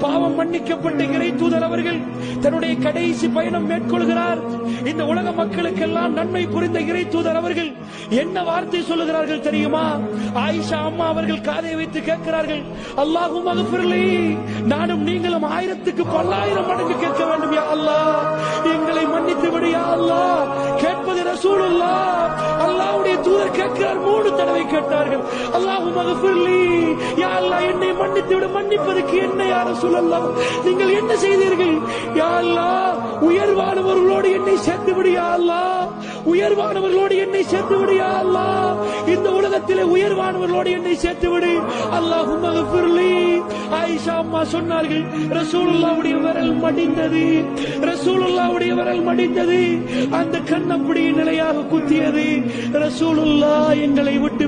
பாவம் மன்னிக்கப்பட்ட அவர்கள் தன்னுடைய கடைசி பயணம் மேற்கொள்கிறார். இந்த உலக மக்களுக்கெல்லாம் நன்மை புரிந்த இறை தூதர் அவர்கள் என்ன வார்த்தை சொல்லுகிறார்கள் தெரியுமா? ஆயிஷா அம்மா அவர்கள் காதை வைத்து கேட்கிறார்கள் அல்லாஹும் அகசிர்லி நானும் நீங்களும் ஆயிரத்துக்கு பல்லாயிரம் மடங்கு கேட்க மன்னித்து அல்லாஹ் கேட்பது அல்லாஹ்வுடைய தூதர் கேட்கிறார் மூணு தடவை கேட்டார்கள். யா அல்லாஹ் என்னை மன்னித்து மன்னிப்பதற்கு என்ன யா ரசூலல்லாஹ்? நீங்கள் என்ன செய்தீர்கள்? யா அல்லாஹ் உயர்வானவர்களோடு என்னை சேர்த்து விடு யா அல்லாஹ். உயர்வானவர்களோடு என்னை சேர்த்து விடு யா அல்லாஹ். இந்த உலகத்திலே உயர்வானவர்களோடு என்னை சேர்த்து விடு. அல்லாஹும் மகஃபிர்லி ஆயிஷா அம்மா சொன்னார்கள் ரசூலுல்லாவுடைய விரல் மடிந்தது ரசூலுல்லாவுடைய விரல் மடிந்தது அந்த கண் அப்படியே நிலையாக குத்தியது. ரசூலுல்லா எங்களை விட்டு